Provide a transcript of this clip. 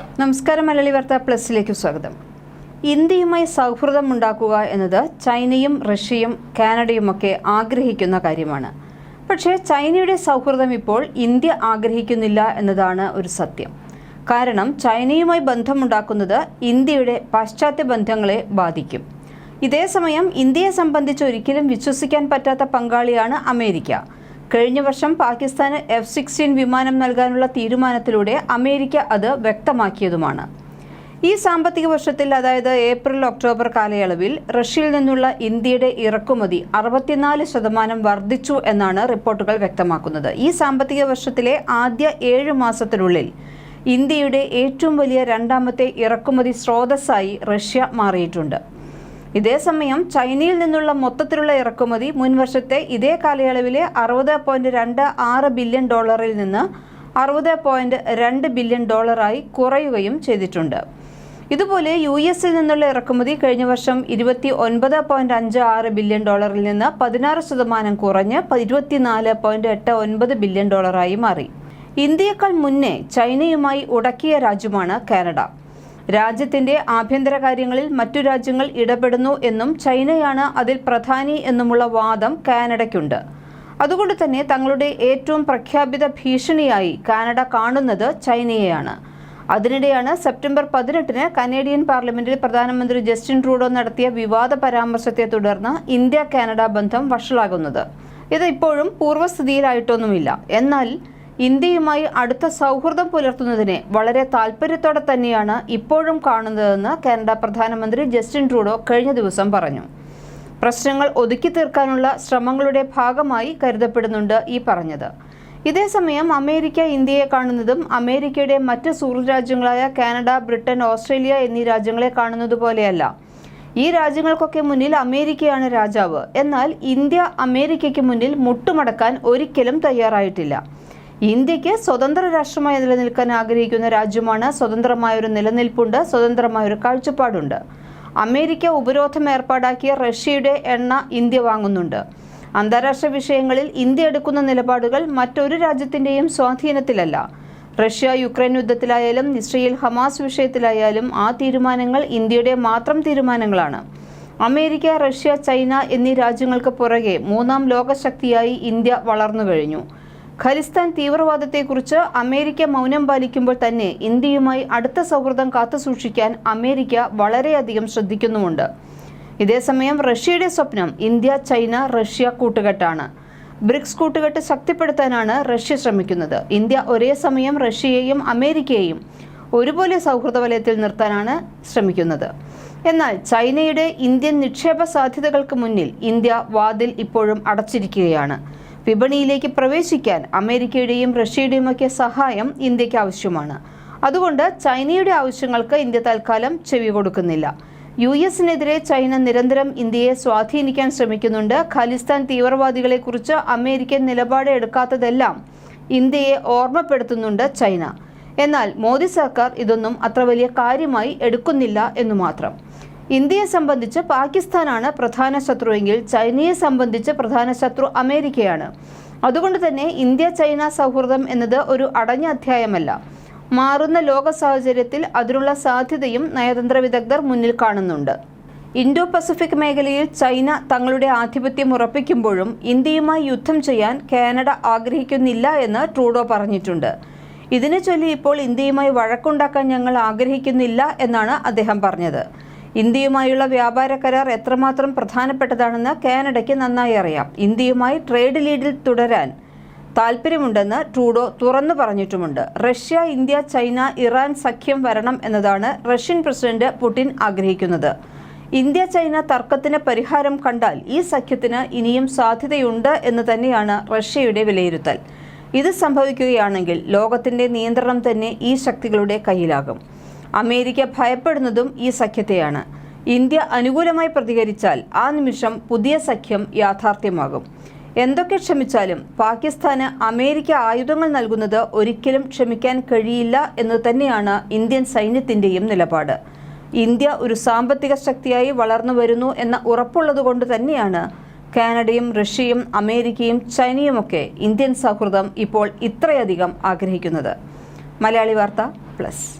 നമസ്കാരം മലയാളി വാർത്ത പ്ലസിലേക്ക് സ്വാഗതം. ഇന്ത്യയുമായി സൗഹൃദം ഉണ്ടാക്കുക എന്നത് ചൈനയും റഷ്യയും കാനഡയുമൊക്കെ ആഗ്രഹിക്കുന്ന കാര്യമാണ്. പക്ഷേ ചൈനയുടെ സൗഹൃദം ഇപ്പോൾ ഇന്ത്യ ആഗ്രഹിക്കുന്നില്ല എന്നതാണ് ഒരു സത്യം. കാരണം ചൈനയുമായി ബന്ധമുണ്ടാക്കുന്നത് ഇന്ത്യയുടെ പാശ്ചാത്യ ബന്ധങ്ങളെ ബാധിക്കും. ഇതേസമയം ഇന്ത്യയെ സംബന്ധിച്ച് ഒരിക്കലും വിശ്വസിക്കാൻ പറ്റാത്ത പങ്കാളിയാണ് അമേരിക്ക. കഴിഞ്ഞ വർഷം പാകിസ്ഥാന് എഫ് സിക്സ്റ്റീൻ വിമാനം നൽകാനുള്ള തീരുമാനത്തിലൂടെ അമേരിക്ക അത് വ്യക്തമാക്കിയതുമാണ്. ഈ സാമ്പത്തിക വർഷത്തിൽ അതായത് ഏപ്രിൽ ഒക്ടോബർ കാലയളവിൽ റഷ്യയിൽ നിന്നുള്ള ഇന്ത്യയുടെ ഇറക്കുമതി അറുപത്തിനാല് ശതമാനം വർദ്ധിച്ചു എന്നാണ് റിപ്പോർട്ടുകൾ വ്യക്തമാക്കുന്നത്. ഈ സാമ്പത്തിക വർഷത്തിലെ ആദ്യ ഏഴ് മാസത്തിനുള്ളിൽ ഇന്ത്യയുടെ ഏറ്റവും വലിയ രണ്ടാമത്തെ ഇറക്കുമതി സ്രോതസ്സായി റഷ്യ മാറിയിട്ടുണ്ട്. ഇതേസമയം ചൈനയിൽ നിന്നുള്ള മൊത്തത്തിലുള്ള ഇറക്കുമതി മുൻവർഷത്തെ ഇതേ കാലയളവിലെ അറുപത് പോയിന്റ് രണ്ട് ആറ് ബില്യൺ ഡോളറിൽ നിന്ന് അറുപത് പോയിന്റ് രണ്ട് ബില്യൺ ഡോളറായി കുറയുകയും ചെയ്തിട്ടുണ്ട്. ഇതുപോലെ യു എസിൽ നിന്നുള്ള ഇറക്കുമതി കഴിഞ്ഞ വർഷം ഇരുപത്തി ഒൻപത് പോയിന്റ് അഞ്ച് ആറ് ബില്യൺ ഡോളറിൽ നിന്ന് പതിനാറ് ശതമാനം കുറഞ്ഞ് ഇരുപത്തിനാല് പോയിന്റ് എട്ട് ഒൻപത് ബില്യൺ ഡോളറായി മാറി. ഇന്ത്യയേക്കാൾ മുന്നേ ചൈനയുമായി ഉടക്കിയ രാജ്യമാണ് കാനഡ. രാജ്യത്തിന്റെ ആഭ്യന്തര കാര്യങ്ങളിൽ മറ്റു രാജ്യങ്ങൾ ഇടപെടുന്നു എന്നും ചൈനയാണ് അതിൽ പ്രധാനി എന്നുമുള്ള വാദം കാനഡയ്ക്കുണ്ട്. അതുകൊണ്ട് തന്നെ തങ്ങളുടെ ഏറ്റവും പ്രഖ്യാപിത ഭീഷണിയായി കാനഡ കാണുന്നത് ചൈനയെയാണ്. അതിനിടെയാണ് സെപ്റ്റംബർ പതിനെട്ടിന് കനേഡിയൻ പാർലമെന്റിൽ പ്രധാനമന്ത്രി ജസ്റ്റിൻ ട്രൂഡോ നടത്തിയ വിവാദ പരാമർശത്തെ തുടർന്ന് ഇന്ത്യ കാനഡ ബന്ധം വഷളാകുന്നത്. ഇത് ഇപ്പോഴും പൂർവസ്ഥിതിയിലായിട്ടൊന്നുമില്ല. എന്നാൽ ഇന്ത്യയുമായി അടുത്ത സൗഹൃദം പുലർത്തുന്നതിനെ വളരെ താൽപ്പര്യത്തോടെ തന്നെയാണ് ഇപ്പോഴും കാണുന്നതെന്ന് കാനഡ പ്രധാനമന്ത്രി ജസ്റ്റിൻ ട്രൂഡോ കഴിഞ്ഞ ദിവസം പറഞ്ഞു. പ്രശ്നങ്ങൾ ഒതുക്കി തീർക്കാനുള്ള ശ്രമങ്ങളുടെ ഭാഗമായി കരുതപ്പെടുന്നുണ്ട് ഈ പറഞ്ഞത്. ഇതേസമയം അമേരിക്ക ഇന്ത്യയെ കാണുന്നതും അമേരിക്കയുടെ മറ്റ് സുഹൃത് രാജ്യങ്ങളായ കാനഡ ബ്രിട്ടൻ ഓസ്ട്രേലിയ എന്നീ രാജ്യങ്ങളെ കാണുന്നത് പോലെയല്ല. ഈ രാജ്യങ്ങൾക്കൊക്കെ മുന്നിൽ അമേരിക്കയാണ് രാജാവ്. എന്നാൽ ഇന്ത്യ അമേരിക്കയ്ക്ക് മുന്നിൽ മുട്ടുമടക്കാൻ ഒരിക്കലും തയ്യാറായിട്ടില്ല. ഇന്ത്യയ്ക്ക് സ്വതന്ത്ര രാഷ്ട്രമായി നിലനിൽക്കാൻ ആഗ്രഹിക്കുന്ന രാജ്യമാണ് സ്വതന്ത്രമായൊരു നിലനിൽപ്പുണ്ട് സ്വതന്ത്രമായ ഒരു കാഴ്ചപ്പാടുണ്ട്. അമേരിക്ക ഉപരോധം ഏർപ്പാടാക്കിയ റഷ്യയുടെ എണ്ണ ഇന്ത്യ വാങ്ങുന്നുണ്ട്. അന്താരാഷ്ട്ര വിഷയങ്ങളിൽ ഇന്ത്യ എടുക്കുന്ന നിലപാടുകൾ മറ്റൊരു രാജ്യത്തിന്റെയും സ്വാധീനത്തിലല്ല. റഷ്യ യുക്രൈൻ യുദ്ധത്തിലായാലും ഇസ്രയേൽ ഹമാസ് വിഷയത്തിലായാലും ആ തീരുമാനങ്ങൾ ഇന്ത്യയുടെ മാത്രം തീരുമാനങ്ങളാണ്. അമേരിക്ക റഷ്യ ചൈന എന്നീ രാജ്യങ്ങൾക്ക് പുറകെ മൂന്നാം ലോകശക്തിയായി ഇന്ത്യ വളർന്നു കഴിഞ്ഞു. ഖലിസ്ഥാൻ തീവ്രവാദത്തെക്കുറിച്ച് അമേരിക്ക മൗനം പാലിക്കുമ്പോൾ തന്നെ ഇന്ത്യയുമായി അടുത്ത സൗഹൃദം കാത്തുസൂക്ഷിക്കാൻ അമേരിക്ക വളരെയധികം ശ്രദ്ധിക്കുന്നുമുണ്ട്. ഇതേസമയം റഷ്യയുടെ സ്വപ്നം ഇന്ത്യ ചൈന റഷ്യ കൂട്ടുകെട്ടാണ്. ബ്രിക്സ് കൂട്ടുകെട്ട് ശക്തിപ്പെടുത്താനാണ് റഷ്യ ശ്രമിക്കുന്നത്. ഇന്ത്യ ഒരേ സമയം റഷ്യയെയും അമേരിക്കയെയും ഒരുപോലെ സൗഹൃദ വലയത്തിൽ നിർത്താനാണ് ശ്രമിക്കുന്നത്. എന്നാൽ ചൈനയുടെ ഇന്ത്യൻ നിക്ഷേപ സാധ്യതകൾക്ക് മുന്നിൽ ഇന്ത്യ വാതിൽ ഇപ്പോഴും അടച്ചിരിക്കുകയാണ്. വിപണിയിലേക്ക് പ്രവേശിക്കാൻ അമേരിക്കയുടെയും റഷ്യയുടെയുമൊക്കെ സഹായം ഇന്ത്യയ്ക്ക് ആവശ്യമാണ്. അതുകൊണ്ട് ചൈനയുടെ ആവശ്യങ്ങൾക്ക് ഇന്ത്യ തൽക്കാലം ചെവി കൊടുക്കുന്നില്ല. യു എസിനെതിരെ ചൈന നിരന്തരം ഇന്ത്യയെ സ്വാധീനിക്കാൻ ശ്രമിക്കുന്നുണ്ട്. ഖലിസ്ഥാൻ തീവ്രവാദികളെക്കുറിച്ച് അമേരിക്കൻ നിലപാട് എടുക്കാത്തതെല്ലാം ഇന്ത്യയെ ഓർമ്മപ്പെടുത്തുന്നുണ്ട് ചൈന. എന്നാൽ മോദി സർക്കാർ ഇതൊന്നും അത്ര വലിയ കാര്യമായി എടുക്കുന്നില്ല എന്നു മാത്രം. ഇന്ത്യയെ സംബന്ധിച്ച് പാകിസ്ഥാനാണ് പ്രധാന ശത്രുവെങ്കിൽ ചൈനയെ സംബന്ധിച്ച് പ്രധാന ശത്രു അമേരിക്കയാണ്. അതുകൊണ്ട് തന്നെ ഇന്ത്യ ചൈന സൗഹൃദം എന്നത് ഒരു അടഞ്ഞ അധ്യായമല്ല. മാറുന്ന ലോക സാഹചര്യത്തിൽ അതിനുള്ള സാധ്യതയും നയതന്ത്ര വിദഗ്ധർ മുന്നിൽ കാണുന്നുണ്ട്. ഇൻഡോ പസഫിക് മേഖലയിൽ ചൈന തങ്ങളുടെ ആധിപത്യം ഉറപ്പിക്കുമ്പോഴും ഇന്ത്യയുമായി യുദ്ധം ചെയ്യാൻ കാനഡ ആഗ്രഹിക്കുന്നില്ല എന്ന് ട്രൂഡോ പറഞ്ഞിട്ടുണ്ട്. ഇതിനെ ചൊല്ലി ഇപ്പോൾ ഇന്ത്യയുമായി വഴക്കുണ്ടാക്കാൻ ഞങ്ങൾ ആഗ്രഹിക്കുന്നില്ല എന്നാണ് അദ്ദേഹം പറഞ്ഞത്. ഇന്ത്യയുമായുള്ള വ്യാപാര കരാർ എത്രമാത്രം പ്രധാനപ്പെട്ടതാണെന്ന് കാനഡയ്ക്ക് നന്നായി അറിയാം. ഇന്ത്യയുമായി ട്രേഡ് ലീഡിൽ തുടരാൻ താല്പര്യമുണ്ടെന്ന് ട്രൂഡോ തുറന്നു പറഞ്ഞിട്ടുമുണ്ട്. റഷ്യ ഇന്ത്യ ചൈന ഇറാൻ സഖ്യം വരണം എന്നതാണ് റഷ്യൻ പ്രസിഡന്റ് പുടിൻ ആഗ്രഹിക്കുന്നത്. ഇന്ത്യ ചൈന തർക്കത്തിന് പരിഹാരം കണ്ടാൽ ഈ സഖ്യത്തിന് ഇനിയും സാധ്യതയുണ്ട് എന്ന് തന്നെയാണ് റഷ്യയുടെ വിലയിരുത്തൽ. ഇത് സംഭവിക്കുകയാണെങ്കിൽ ലോകത്തിന്റെ നിയന്ത്രണം തന്നെ ഈ ശക്തികളുടെ കയ്യിലാകും. അമേരിക്ക ഭയപ്പെടുന്നതും ഈ സഖ്യത്തെയാണ്. ഇന്ത്യ അനുകൂലമായി പ്രതികരിച്ചാൽ ആ നിമിഷം പുതിയ സഖ്യം യാഥാർത്ഥ്യമാകും. എന്തൊക്കെ ക്ഷമിച്ചാലും പാകിസ്ഥാന് അമേരിക്ക ആയുധങ്ങൾ നൽകുന്നത് ഒരിക്കലും ക്ഷമിക്കാൻ കഴിയില്ല എന്ന് തന്നെയാണ് ഇന്ത്യൻ സൈന്യത്തിന്റെയും നിലപാട്. ഇന്ത്യ ഒരു സാമ്പത്തിക ശക്തിയായി വളർന്നു വരുന്നു എന്ന ഉറപ്പുള്ളതുകൊണ്ട് തന്നെയാണ് കാനഡയും റഷ്യയും അമേരിക്കയും ചൈനയുമൊക്കെ ഇന്ത്യൻ സൗഹൃദം ഇപ്പോൾ ഇത്രയധികം ആഗ്രഹിക്കുന്നത്. മലയാളി വാർത്ത പ്ലസ്.